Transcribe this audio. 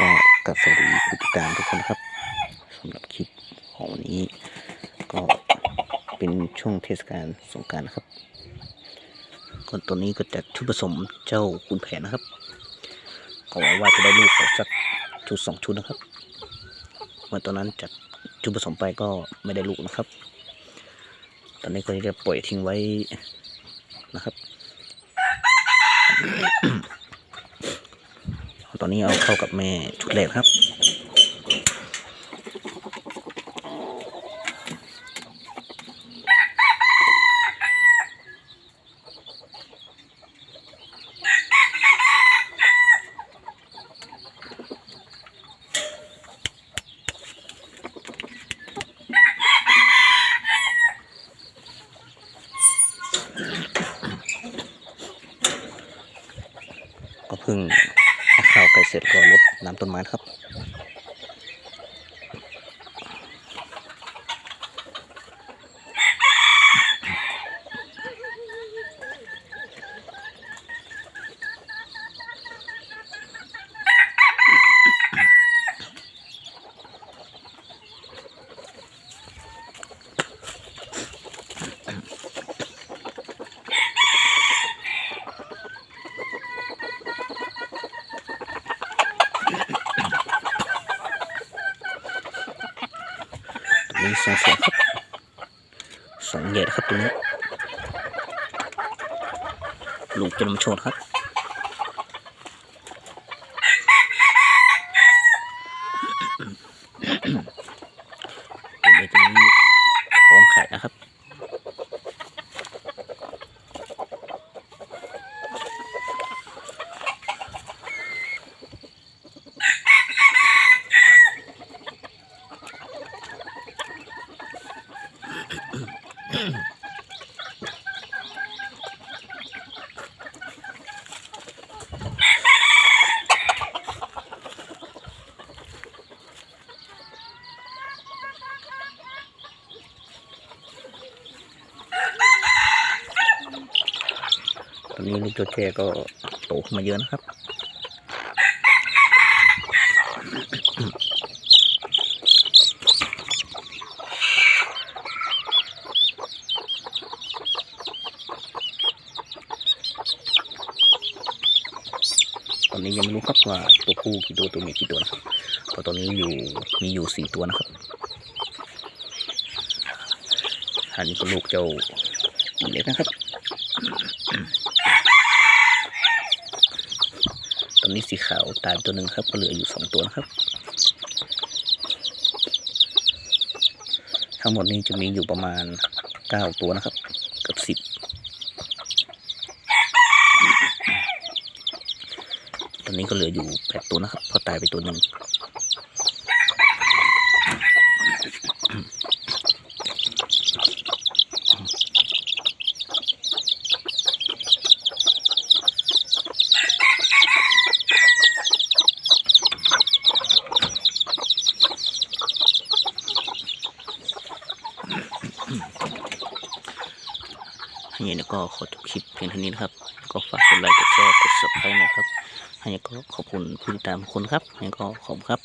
ก็กับสวัสดีผู้ติดตามทุกคนครับสำหรับคลิปของวันนี้ ก็เป็นช่วงเทศกาลสงกรารนะครับก่อนตัวนี้ก็จัดชุดผสมเจ้าคุณแผนนะครับก็หวังว่าจะได้ลูกออกสักชุดสองชุดนะครับเมื่อตอนนั้นจัดชุดผสมไปก็ไม่ได้ลูกนะครับ ตอนนี้ก็จะปล่อยทิ้งไว้นะครับ ตอนนี้เอาเข้ากับแม่ชุดแรกครับก็เพิ่ง ข้าวไก่เสร็จก็รดน้ำต้นไม้ครับ นี่สองเสียงครับสองเหยดครับตัวนี้ลูกจะนำโชนครับตรงนี้ตรงนี้พร้อมไข่นะครับ ต อนนี้ลูกโจเจก็โตขึ้นมาเยอะนะครับ ตอนนี้ยังไม่รู้ครับว่าตัวผู้กี่ตัวตัวเมียกี่ตัวนะครับเพราะตอนนี้อยู่มีอยู่สี่ตัวนะครับอันนี้ก็ลูกเจ้าอีเล็กนะครับ ต อนนี้สีขาวตายตัวหนึ่งครับก็เหลืออยู่สองตัวนะครับ ทั้งหมดนี้จะมีอยู่ประมาณเก้าตัวนะครับเกือบสิบตอนนี้ก็เหลืออยู่แปดตัวนะครับเพราะตายไปตัวหนึ่ง ให้ยันก็ขอจบคลิปเพียงเท่านี้นะครับ ก็ฝากกดไลค์กดแชร์กด subscribe นะครับให้ยันก็ขอบคุณผู้ติดตามทุกคนครับให้ยันก็ขอบคุณครับ